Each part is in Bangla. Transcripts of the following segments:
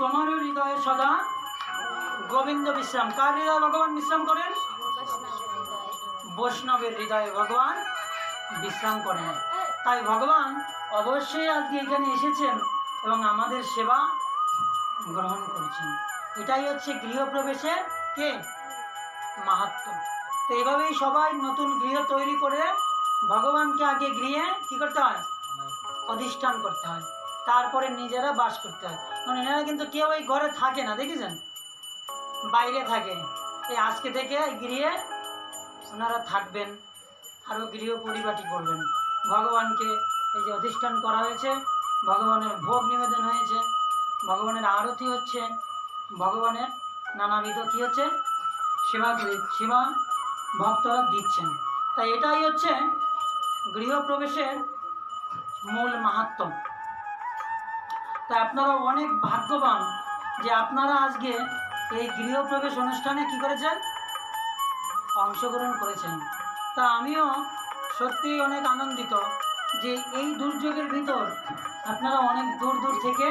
তোমারও হৃদয়ে সদা গোবিন্দ বিশ্রাম। কার হৃদয় ভগবান বিশ্রাম করেন? বৈষ্ণবের হৃদয়ে ভগবান বিশ্রাম করেন। তাই ভগবান অবশ্যই আজকে এখানে এসেছেন এবং আমাদের সেবা গ্রহণ করছেন। এটাই হচ্ছে গৃহপ্রবেশের কে? মাহাত্ম। তো এইভাবেই সবাই নতুন গৃহ তৈরি করে ভগবানকে আগে গৃহে কি করতে হয়? অধিষ্ঠান করতে হয়। তারপরে নিজেরা বাস করতে হয়। কারণ এনারা কিন্তু কেউ এই ঘরে থাকে না, দেখেছেন? বাইরে থাকে। এই আজকে থেকে গৃহে ওনারা থাকবেন, আরও গৃহ পরিপাটি করবেন। ভগবানকে এই যে অধিষ্ঠান করা হয়েছে, ভগবানের ভোগ নিবেদন হয়েছে, ভগবানের আরতি হচ্ছে, ভগবানের নানাবিধ কী হচ্ছে? সেবা সেবা ভক্তরা দিচ্ছেন। তাই এটাই হচ্ছে গৃহপ্রবেশের মূল মাহাত্ম। তাই আপনারা অনেক ভাগ্যবান যে আপনারা আজকে এই গৃহপ্রবেশ অনুষ্ঠানে কি করেছেন? অংশগ্রহণ করেছেন। তা আমিও সত্যিই অনেক আনন্দিত যে এই দুর্যোগের ভিতর আপনারা অনেক দূর দূর থেকে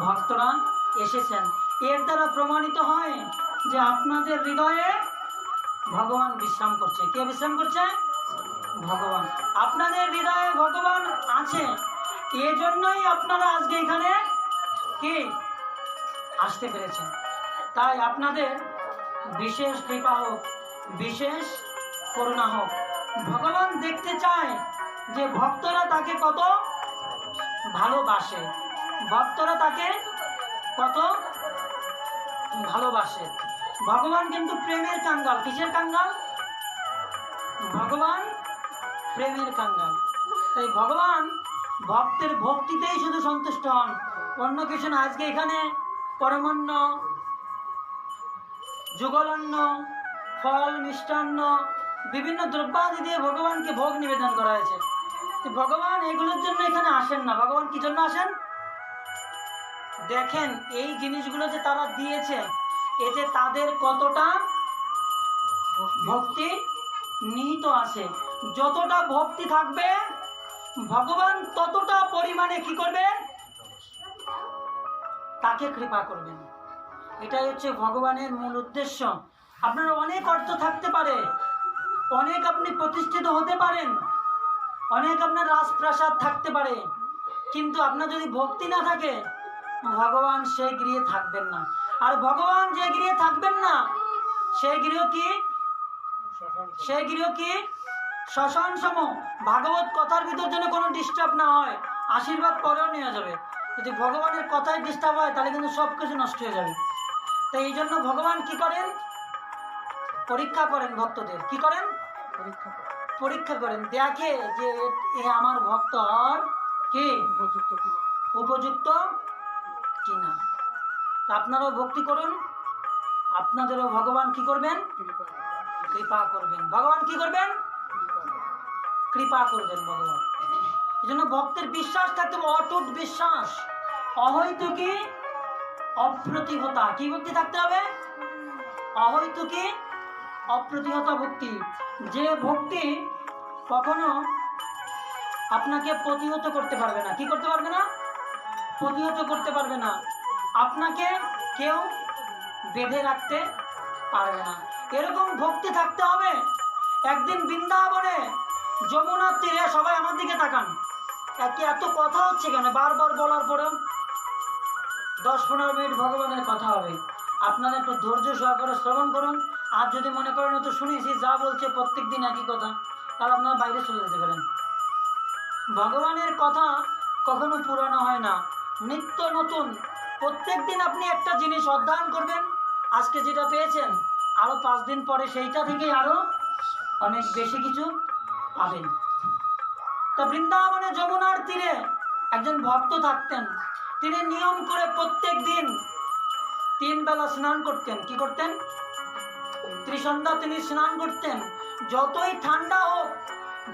ভক্তরা এসেছেন। এর দ্বারা প্রমাণিত হয় যে আপনাদের হৃদয়ে ভগবান বিশ্রাম করছে। কে বিশ্রাম করছে? ভগবান। আপনাদের হৃদয়ে ভগবান আছে। এজন্যই আপনারা আজকে এখানে কি আসতে পেরেছেন। তাই আপনাদের বিশেষ কৃপা হোক, বিশেষ করুণা হোক। ভগবান দেখতে চায় যে ভক্তরা তাকে কত ভালোবাসে। ভক্তরা তাকে কত ভালোবাসে। ভগবান কিন্তু প্রেমের কাঙ্গাল। কিসের কাঙ্গাল? ভগবান প্রেমের কাঙ্গাল। তাই ভগবান ভক্তের ভক্তিতেই শুধু সন্তুষ্ট হন। অন্য কিছু না আজকে এখানে পরমান্ন, যুগলন্ন, ফল, মিষ্টান্ন, বিভিন্ন দ্রব্যাদি দিয়ে ভগবানকে ভোগ নিবেদন করা হয়েছে। ভগবান এগুলোর জন্য এখানে আসেন না। ভগবান কি জন্য আসেন? দেখেন, এই জিনিসগুলো যে তারা দিয়েছে এতে তাদের কতটা ভক্তি নিহিত আছে। যতটা ভক্তি থাকবে ভগবান ততটা পরিমাণে কি করবে? তাকে কৃপা করবেন। এটাই হচ্ছে ভগবানের মূল উদ্দেশ্য। আপনার অনেক অর্থ থাকতে পারে। অনেক আপনি প্রতিষ্ঠিত হতে পারেন। অনেক আপনার রাজপ্রাসাদ থাকতে পারে। কিন্তু আপনার যদি ভক্তি না থাকে, ভগবান সেই গৃহে থাকবেন না। আর ভগবান যে গৃহে থাকবেন না, সেই গৃহ কি? সেই গৃহ কি? শ্মশান সম ভাগবত কথার ভিতর যেন কোনো ডিস্টার্ব না হয় আশীর্বাদ পরেও নেওয়া যাবে। যদি ভগবানের কথায় ডিস্টার্ব হয় তাহলে কিন্তু সব কিছু নষ্ট হয়ে যাবে। তাই এই জন্য ভগবান কি করেন? পরীক্ষা করেন ভক্তদের। কি করেন? পরীক্ষা করেন। দেখে যে এ আমার ভক্ত আর কি? উপযুক্ত উপযুক্ত কিনা? তা আপনারাও ভক্তি করুন। আপনাদেরও ভগবান কি করবেন। কৃপা করবেন। ভগবান কি করবেন? কৃপা করবেন ভগবান। এই জন্য ভক্তের বিশ্বাস থাকতে হবে, অটুট বিশ্বাস। অহৈতুকি অপ্রতিহতা। কি ভক্তি থাকতে হবে? অহৈতুকি অপ্রতিহতা ভক্তি। যে ভক্তি কখনো আপনাকে প্রতিহত করতে পারবে না। কি করতে পারবে না? প্রতিহত করতে পারবে না। আপনাকে কেউ বেঁধে রাখতে পারবে না। এরকম ভক্তি থাকতে হবে। একদিন বৃন্দাবনে যমুনার তীরে সবাই আমার দিকে তাকান। একে এত কথা হচ্ছে কেন? বারবার বলার পরেও দশ পনেরো মিনিট ভগবানের কথা হবে। আপনারা একটু ধৈর্য সহকারে শ্রবণ করুন। আর যদি মনে করেন তো শুনেছি, যা বলছে প্রত্যেক দিন একই কথা, তাহলে আপনারা বাইরে চলে যেতে পারেন। ভগবানের কথা কখনো পুরানো হয় না। নিত্য নতুন। প্রত্যেক দিন আপনি একটা জিনিস অধ্যয়ন করবেন। আজকে যেটা পেয়েছেন আরও পাঁচ দিন পরে সেইটা থেকেই আরও অনেক বেশি কিছু পাবেন। তো বৃন্দাবনে যমুনার তীরে একজন ভক্ত থাকতেন। তিনি নিয়ম করে প্রত্যেক দিন তিন বেলা স্নান করতেন। কি করতেন? ত্রিসন্ধ্যা তিনি স্নান করতেন। যতই ঠান্ডা হোক,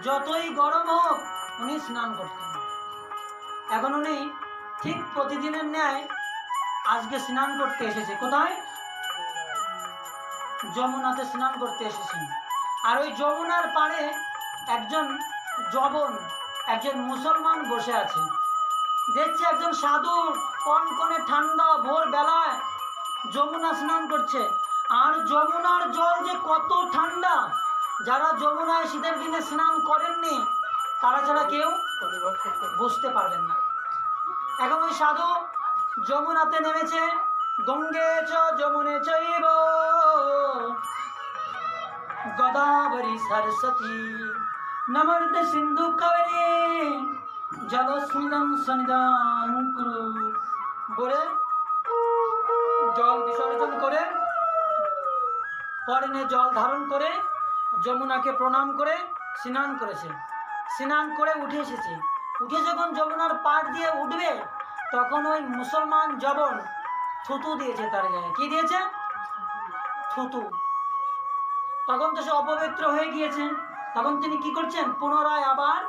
যতই গরম হোক, উনি স্নান করতেন। এখন উনি ঠিক প্রতিদিনের ন্যায় আজকে স্নান করতে এসেছে। কোথায়? যমুনাতে স্নান করতে এসেছেন। আর ওই যমুনার পাড়ে একজন জবন, একজন মুসলমান বসে আছে। দেখছে একজন সাধু কনকনে ঠান্ডা ভোর বেলায় যমুনা স্নান করছে। আর যমুনার জল যে কত ঠান্ডা! যারা যমুনায় শীতের দিনে স্নান করেননি, তারা ছাড়া কেউ বুঝতে পারবেন না। এখন ওই সাধু যমুনাতে নেমেছে, গঙ্গে চ, যমুনে চৈব। গদাবরী সরস্বতী। নমর্দ সিন্ধু কবরে জলস্মিদম সনিদান কুরু। বলে জল বিসর্জন করে, পরনে জল ধারণ করে, যমুনাকে প্রণাম করে স্নান করেছে। স্নান করে উঠে এসেছে। উঠে যখন যমুনার পাড় দিয়ে উঠবে, তখন ওই মুসলমান জবন থুতু দিয়েছে তার গায়ে। কি দিয়েছে? থুতু। তখন তো সে অপবিত্র হয়ে গিয়েছে। তখন তিনি কি করছেন? পুনরায় আবার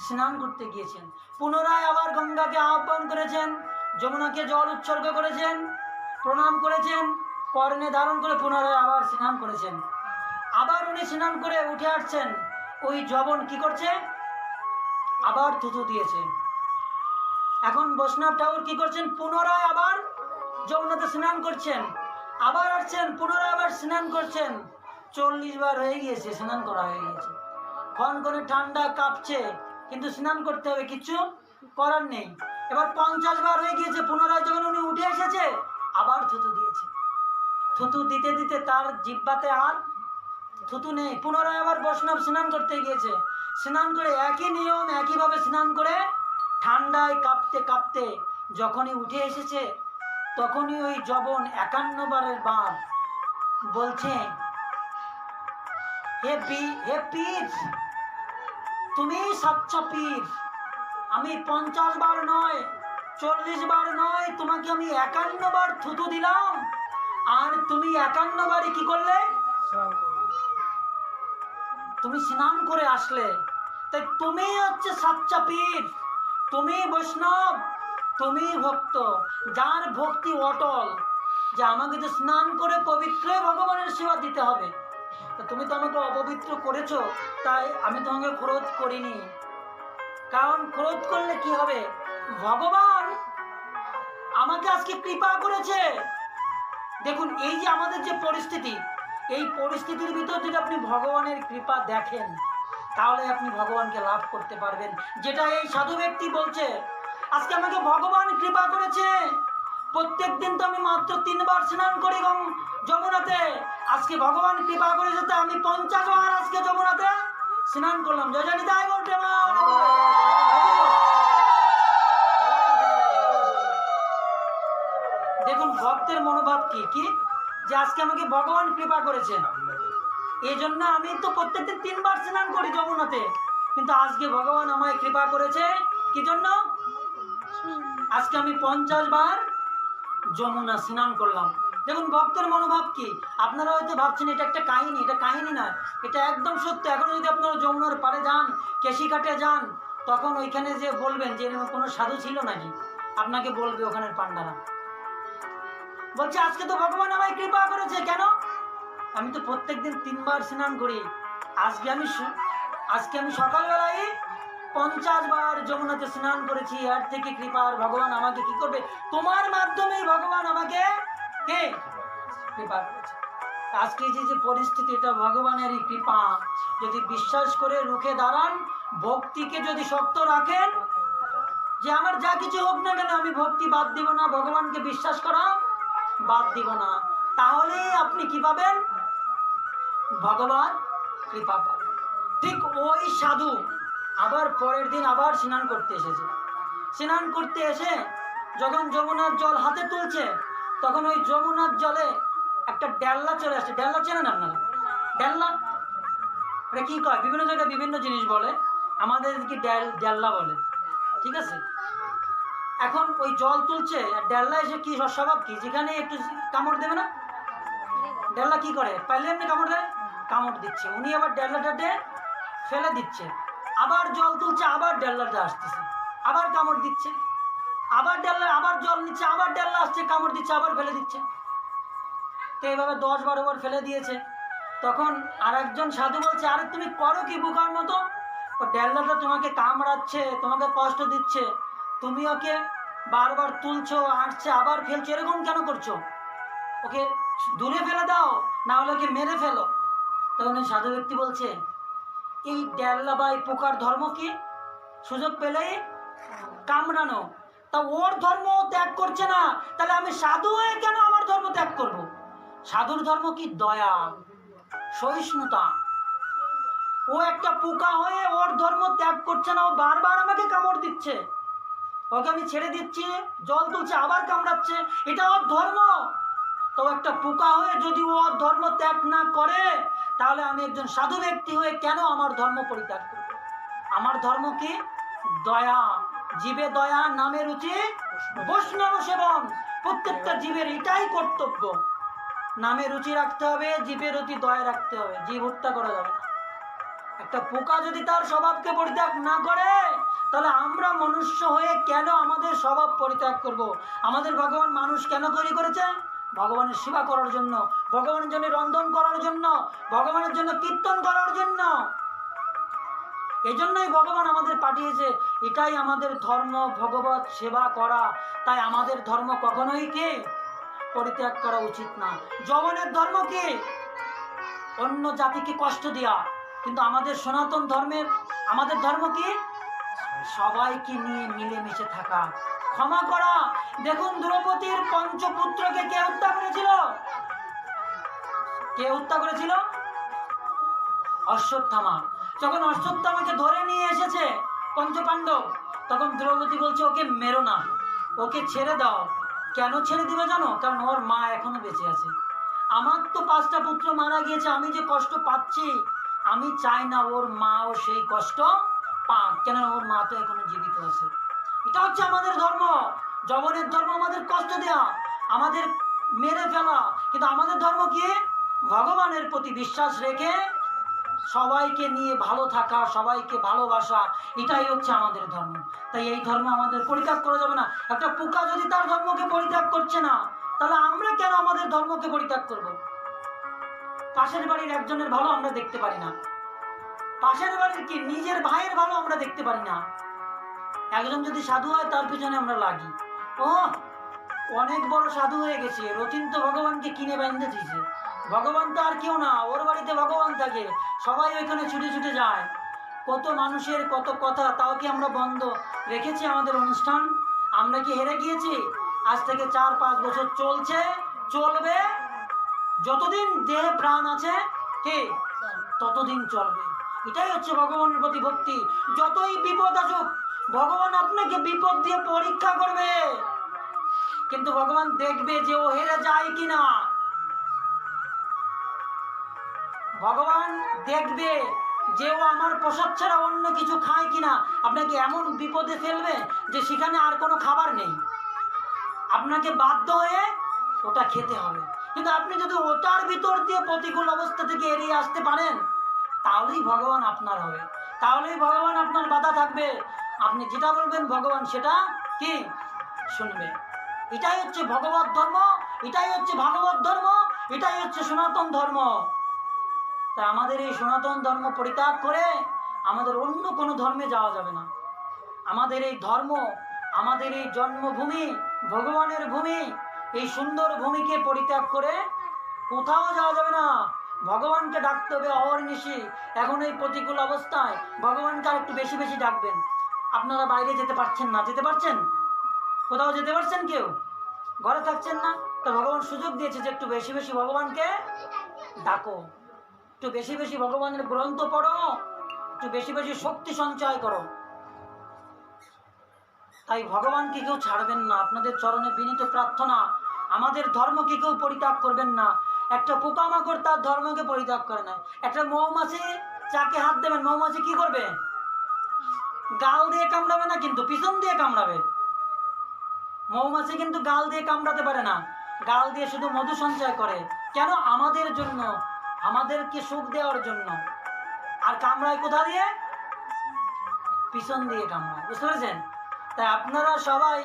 স্নান করতে গিয়েছেন। পুনরায় আবার গঙ্গাকে আহ্বান করেছেন, যমুনাকে জল উৎসর্গ করেছেন, প্রণাম করেছেন, কর্ণে ধারণ করে পুনরায় আবার স্নান করেছেন। আবার উনি স্নান করে উঠে আসছেন। ওই জবন কি করছে? আবার থুতু দিয়েছে। এখন বৈষ্ণব ঠাকুর কি করছেন? পুনরায় আবার যমুনাতে স্নান করছেন। আবার আসছেন, পুনরায় আবার স্নান করছেন। চল্লিশ বার হয়ে গিয়েছে, স্নান করা হয়ে গিয়েছে। করে ঠান্ডা কাঁপছে, কিন্তু স্নান করতে হবে, কিছু করার নেই। এবার পঞ্চাশ বার হয়ে গিয়েছে, পুনরায় যখন উনি উঠে এসেছে, আবার থুতু দিয়েছে। থুতু দিতে দিতে তার জিব্বাতে আর থুতু নেই। পুনরায় আবার বৈষ্ণব স্নান করতে গিয়েছে। স্নান করে একই নিয়ম, একইভাবে স্নান করে ঠান্ডায় কাঁপতে কাঁপতে যখনই উঠে এসেছে, তখনই ওই জবন একান্ন বারের বার বলছে, হে পি হে পীর তুমি সাচ্চা পীর। আমি পঞ্চাশ বার নয়, চল্লিশ বার নয়, তোমাকে আমি একান্ন বার থুতু দিলাম। আর তুমি একান্ন বারই কি করলে? তুমি স্নান করে আসলে। তাই তুমি হচ্ছে সাচ্চা পীর। তুমি বৈষ্ণব, তুমি ভক্ত। যার ভক্তি অটল, যে আমাকে তো স্নান করে পবিত্র ভগবানের সেবা দিতে হবে। তুমি তো আমাকে অপবিত্র করেছ, তাই আমি তোমাকে ক্রোধ করিনি। কারণ ক্রোধ করলে কি হবে? ভগবান আমাকে আজকে কৃপা করেছে। দেখুন, এই যে আমাদের যে পরিস্থিতি, এই পরিস্থিতির ভিতর যদি আপনি ভগবানের কৃপা দেখেন, তাহলে আপনি ভগবানকে লাভ করতে পারবেন। যেটা এই সাধু ব্যক্তি বলছে, আজকে আমাকে ভগবান কৃপা করেছে। প্রত্যেক দিন তো আমি মাত্র তিনবার স্নান করি যমুনাতে। আজকে ভগবান কৃপা করেছে তো আমি পঞ্চাশ বার আজকে যমুনাতে স্নান করলাম। জয় জানি তাই বলতে দেখুন, ভক্তের মনোভাব কি? কি? যে আজকে আমাকে ভগবান কৃপা করেছেন। এই জন্য আমি তো প্রত্যেকদিন তিনবার স্নান করি যমুনাতে। কিন্তু আজকে ভগবান আমায় কৃপা করেছে। কি জন্য? আজকে আমি পঞ্চাশ বার যমুনা স্নান করলাম। দেখুন, ভক্তের মনোভাব কি? আপনারা হয়তো ভাবছেন এটা একটা কাহিনী, এটা কাহিনী না এটা একদম সত্য। এখন যদি আপনারা যমুনার পাড়ে যান, কেশিঘাটে যান, তখন ওইখানে যে বলবেন যে কোনো সাধু ছিল নাকি? আপনাকে বলবে ওখানের পান্ডারা বলছে, আজকে তো ভগবান আমায় কৃপা করেছে। কেন? আমি তো প্রত্যেকদিন তিনবার স্নান করি। আজকে আমি আজকে আমি সকালবেলায় পঞ্চাশ বার যমুনাতে স্নান করেছি, এর থেকে কৃপার ভগবান আমাকে কি করবে? তোমার মাধ্যমেই ভগবান আমাকে কে? কৃপা আজকে যে যে পরিস্থিতি, এটা ভগবানেরই কৃপা। যদি বিশ্বাস করে রুখে দাঁড়ান, ভক্তিকে যদি শক্ত রাখেন, যে আমার যা কিছু হোক না কেন, আমি ভক্তি বাদ দিব না, ভগবানকে বিশ্বাস করা বাদ দিব না। তাহলে আপনি কি পাবেন? ভগবান কৃপা পাবেন। ঠিক ওই সাধু আবার পরের দিন আবার স্নান করতে এসেছে। স্নান করতে এসে যখন যমুনার জল হাতে তুলছে, তখন ওই যমুনার জলে একটা ডেল্লা চলে আসছে। ডেল্লা চেনেন আপনারা? ডেল্লা? এটা কী কয়? বিভিন্ন জায়গায় বিভিন্ন জিনিস বলে। আমাদের কি ডেল, ডেল্লা বলে। ঠিক আছে? এখন ওই জল তুলছে, আর ডেল্লা এসে কি স্বভাব কি? যেখানে একটু কামড় দেবে না? ডেল্লা কি করে? পাইলে এমনি কামড় দেয়? কামড় দিচ্ছে। উনি আবার ডেল্লাটাতে ফেলে দিচ্ছে। আবার জল তুলছে, আবার ডেল্লাটা আসতেছে। আবার কামড় দিচ্ছে। আবার ডেল্লা, আবার জল নিচ্ছে, আবার ডেল্লা আসছে, কামড় দিচ্ছে, আবার ফেলে দিচ্ছে। তো এইভাবে দশ বারো বার ফেলে দিয়েছে। তখন আর একজন সাধু বলছে, আরে তুমি করো কি বুকার মতো? ও ডেল্লাটা তোমাকে কামড়াচ্ছে, তোমাকে কষ্ট দিচ্ছে। তুমি ওকে বারবার তুলছো, হাঁটছে, আবার ফেলছো, এরকম কেন করছ? ওকে দূরে ফেলে দাও, না হলে ওকে মেরে ফেলো। তখন সাধু ব্যক্তি বলছে এই ডেল্লা বা এই পোকার ধর্ম কি? সুযোগ পেলে? কামড়ানো। তা ওর ধর্ম ত্যাগ করছে না। তাহলে আমি সাধু হয়ে কেন আমার ধর্ম ত্যাগ করব? সাধুর ধর্ম কি? দয়া, সহিষ্ণুতা। ও একটা পোকা হয়ে ওর ধর্ম ত্যাগ করছে না। ও বারবার আমাকে কামড় দিচ্ছে। ওকে আমি ছেড়ে দিচ্ছি, জল তুলছে, আবার কামড়াচ্ছে। এটা ওর ধর্ম। তো একটা পোকা হয়ে যদি ও ধর্ম ত্যাগ না করে, তাহলে আমি একজন সাধু ব্যক্তি হয়ে কেন আমার ধর্ম পরিত্যাগ করব? আমার ধর্ম কি? দয়া। জীবে দয়া, নামে রুচি, বৈষ্ণব সেবন। প্রত্যেকটা জীবের এটাই কর্তব্য। নামে রুচি রাখতে হবে জীবের অতি দয়া রাখতে হবে। জীব হত্যা করা যাবে না। একটা পোকা যদি তার স্বভাবকে পরিত্যাগ না করে, তাহলে আমরা মনুষ্য হয়ে কেন আমাদের স্বভাব পরিত্যাগ করব। আমাদের ভগবান মানুষ কেন তৈরি করেছে? ভগবানের সেবা করার জন্য, ভগবানের জন্য রন্ধন করার জন্য, ভগবানের জন্য কীর্তন করার জন্য। এই জন্যই ভগবান আমাদের পাঠিয়েছে, এটাই আমাদের ধর্ম, ভগবত সেবা করা। তাই আমাদের ধর্ম কখনোই কে পরিত্যাগ করা উচিত না। যবনের ধর্ম কে? অন্য জাতিকে কষ্ট দেওয়া কিন্তু আমাদের সনাতন ধর্মের, আমাদের ধর্ম কি? সবাইকে নিয়ে মিলেমিশে থাকা। ক্ষমা করা। দেখুন দ্রৌপদীর পঞ্চপুত্রকে কে হত্যা করেছিল? কে হত্যা করেছিল? অশ্বত্থামা। যখন অশ্বত্থামাকে ধরে নিয়ে এসেছে পঞ্চপাণ্ডব, তখন দ্রৌপদী বলছে, ওকে মেরো না। ওকে ছেড়ে দাও। কেন ছেড়ে দিবে জানো? কারণ ওর মা এখনও বেঁচে আছে। আমার তো পাঁচটা পুত্র মারা গিয়েছে, আমি যে কষ্ট পাচ্ছি, আমি চাই না ওর মাও সেই কষ্ট পাক। কেন ওর মা তো এখনও জীবিত আছে। এটা হচ্ছে আমাদের ধর্ম। জবনের ধর্ম আমাদের কষ্ট দেয়া, আমাদের মেরে ফেলা। কিন্তু আমাদের ধর্ম কি? ভগবানের প্রতি বিশ্বাস রেখে সবাইকে নিয়ে ভালো থাকা, সবাইকে ভালোবাসা, এটাই হচ্ছে আমাদের ধর্ম। তাই এই ধর্ম আমাদের পরিত্যাগ করা যাবে না। একটা পোকা যদি তার ধর্মকে পরিত্যাগ করছে না, তাহলে আমরা কেন আমাদের ধর্মকে পরিত্যাগ করব? পাশের বাড়ির একজনের ভালো আমরা দেখতে পারি না। পাশের বাড়ির কি নিজের ভাইয়ের ভালো আমরা দেখতে পারি না? একজন যদি সাধু হয় তার পিছনে আমরা লাগি। ও অনেক বড় সাধু হয়ে গেছে। রতিন তো ভগবানকে কিনে বেঁধে দিয়েছে ভগবান তো আর কেউ না ওর বাড়িতে ভগবান থাকে। সবাই ওইখানে ছুটে ছুটে যায়। কত মানুষের কত কথা তাও কি আমরা বন্ধ? রেখেছি আমাদের অনুষ্ঠান? আমরা কি হেরে গিয়েছি? আজ থেকে চার পাঁচ বছর চলছে চলবে। যতদিন দেহে প্রাণ আছে কে? ততদিন চলবে। এটাই হচ্ছে ভগবানের প্রতি ভক্তি। যতই বিপদ আসুক ভগবান আপনাকে বিপদ দিয়ে পরীক্ষা করবে। কিন্তু ভগবান দেখবে যে ও হেরে যায় কিনা। ভগবান দেখবে যে ও আমার প্রসাদ ছাড়া অন্য কিছু খায় কিনা। আপনাকে এমন বিপদে ফেলবে যে সেখানে আর কোনো খাবার নেই? আপনাকে বাধ্য হয়ে ওটা খেতে হবে। কিন্তু আপনি যদি ওটার ভিতর দিয়ে প্রতিকূল অবস্থা থেকে এড়িয়ে আসতে পারেন, তাহলেই ভগবান আপনার হবে। তাহলেই ভগবান আপনার বাধা থাকবে। আপনি যেটা বলবেন ভগবান সেটা কি শুনবে? এটাই হচ্ছে ভগবত ধর্ম, এটাই হচ্ছে ভাগবত ধর্ম, এটাই হচ্ছে সনাতন ধর্ম। তা আমাদের এই সনাতন ধর্ম পরিত্যাগ করে আমাদের অন্য কোনো ধর্মে যাওয়া যাবে না। আমাদের এই ধর্ম, আমাদের এই জন্মভূমি, ভগবানের ভূমি, এই সুন্দর ভূমিকে পরিত্যাগ করে কোথাও যাওয়া যাবে না। ভগবানকে ডাকতে হবে অহর্নিশি। এখন এই প্রতিকূল অবস্থায় ভগবানকে আর একটু বেশি বেশি ডাকবেন। আপনারা বাইরে যেতে পারছেন না। যেতে পারছেন? কোথাও যেতে পারছেন কেউ? ঘরে থাকছেন না? তো ভগবান সুযোগ দিয়েছে যে একটু বেশি বেশি ভগবানকে ডাকো। একটু বেশি বেশি ভগবানের গ্রন্থ পড়ো। একটু বেশি বেশি শক্তি সঞ্চয় করো। তাই ভগবানকে কেউ ছাড়বেন না। আপনাদের চরণে বিনীত প্রার্থনা। আমাদের ধর্মকে কেউ পরিত্যাগ করবেন না। একটা পোকামাকড় তার ধর্মকে পরিত্যাগ করে না। একটা মৌমাছি চাকে হাত দেবেন, মৌমাছি কি করবে? গাল দিয়ে কামড়াবে না কিন্তু, পিছন দিয়ে কামড়াবে। মৌমাছি কিন্তু গাল দিয়ে কামড়াতে পারে না। গাল দিয়ে শুধু মধু সঞ্চয় করে। কেন? আমাদের জন্য, আমাদেরকে সুখ দেওয়ার জন্য। আর কামড়ায় কোথা দিয়ে? পিছন দিয়ে কামড়ায়। বুঝতে পেরেছেন? তাই আপনারা সবাই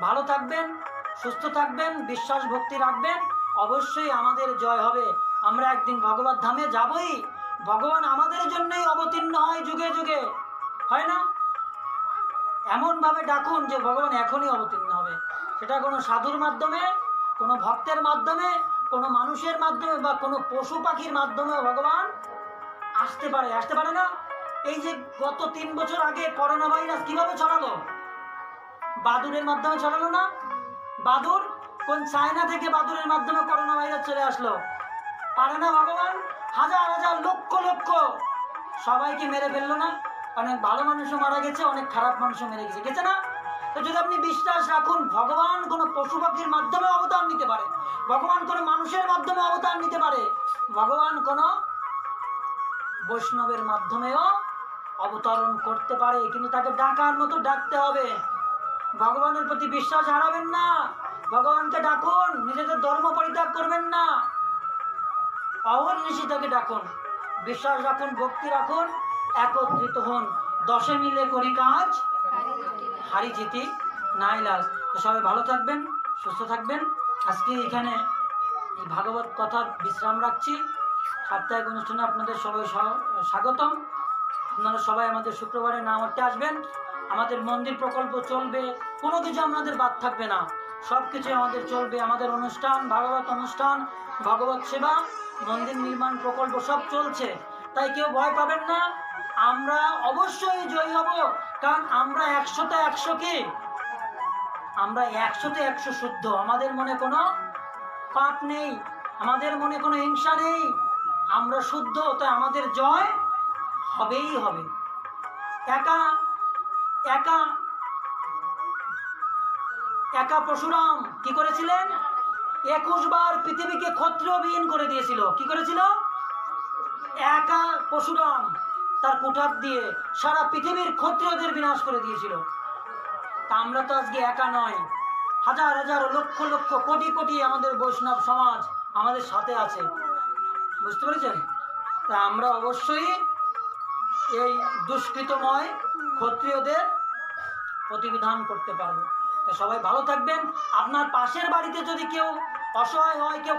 ভালো থাকবেন, সুস্থ থাকবেন, বিশ্বাস, ভক্তি রাখবেন। অবশ্যই আমাদের জয় হবে। আমরা একদিন ভগবত ধামে যাবই। ভগবান আমাদের জন্যই অবতীর্ণ হয় যুগে যুগে। হয় না? এমনভাবে ডাকুন যে ভগবান এখনই অবতীর্ণ হবে। সেটা কোনো সাধুর মাধ্যমে, কোনো ভক্তের মাধ্যমে, কোনো মানুষের মাধ্যমে বা কোনো পশু পাখির মাধ্যমে ভগবান আসতে পারে। আসতে পারে না? এই যে গত তিন বছর আগে করোনা ভাইরাস কীভাবে ছড়ালো? বাদুরের মাধ্যমে ছড়ালো না? বাদুর কোন চায়না থেকে বাদুরের মাধ্যমে করোনা ভাইরাস চলে আসলো? পারে না ভগবান? হাজার হাজার লক্ষ লক্ষ সবাইকে মেরে ফেলল না? অনেক ভালো মানুষও মারা গেছে, অনেক খারাপ মানুষও মেরে গেছে। গেছে না? তো যদি আপনি বিশ্বাস রাখুন, ভগবান কোনো পশু পাখির মাধ্যমে অবতার নিতে পারে। ভগবান কোনো মানুষের মাধ্যমে অবতার নিতে পারে। ভগবান কোনো বৈষ্ণবের মাধ্যমেও অবতরণ করতে পারে, কিন্তু তাকে ডাকার মতো ডাকতে হবে। ভগবানের প্রতি বিশ্বাস হারাবেন না। ভগবানকে ডাকুন, নিজেদের ধর্ম পরিত্যাগ করবেন না। অহর্নিশি তাকে ডাকুন। বিশ্বাস রাখুন, ভক্তি রাখুন। একত্রিত হন। দশে মিলে করি কাজ, হারি জিতি, নাই লাজ। তো সবাই ভালো থাকবেন, সুস্থ থাকবেন। আজকে এখানে ভাগবত কথা বিশ্রাম রাখছি। সাপ্তাহিক অনুষ্ঠানে আপনাদের সবাই স্বাগতম। আপনারা সবাই আমাদের শুক্রবারে নাম হতে আসবেন। আমাদের মন্দির প্রকল্প চলবে, কোনো কিছু আমাদের বাদ থাকবে না। সব কিছু আমাদের চলবে, আমাদের অনুষ্ঠান, ভাগবত অনুষ্ঠান, ভগবত সেবা, মন্দির নির্মাণ প্রকল্প সব চলছে। তাই কেউ ভয় পাবেন না। আমরা অবশ্যই জয়ী হব, কারণ আমরা একশোতে একশো কি? আমরা একশোতে একশো শুদ্ধ। আমাদের মনে কোনো পাপ নেই, আমাদের মনে কোনো হিংসা নেই। আমরা শুদ্ধ তাই আমাদের জয় হবেই হবে। একা একা একা পরশুরাম কি করেছিলেন? একুশ বার পৃথিবীকে ক্ষত্রিয়বিহীন করে দিয়েছিল। কি করেছিল? একা পরশুরাম। তার কুঠার দিয়ে সারা পৃথিবীর ক্ষত্রিয়দের বিনাশ করে দিয়েছিল। তা আমরা তো আজকে একা নয়। হাজার হাজার, লক্ষ লক্ষ, কোটি কোটি আমাদের বৈষ্ণব সমাজ আমাদের সাথে আছে। বুঝতে পেরেছেন? তা আমরা অবশ্যই এই দুষ্কৃতময় ক্ষত্রিয়দের প্রতিবিধান করতে পারব। সবাই ভালো থাকবেন। আপনার পাশের বাড়িতে যদি কেউ অসহায় হয়, কেউ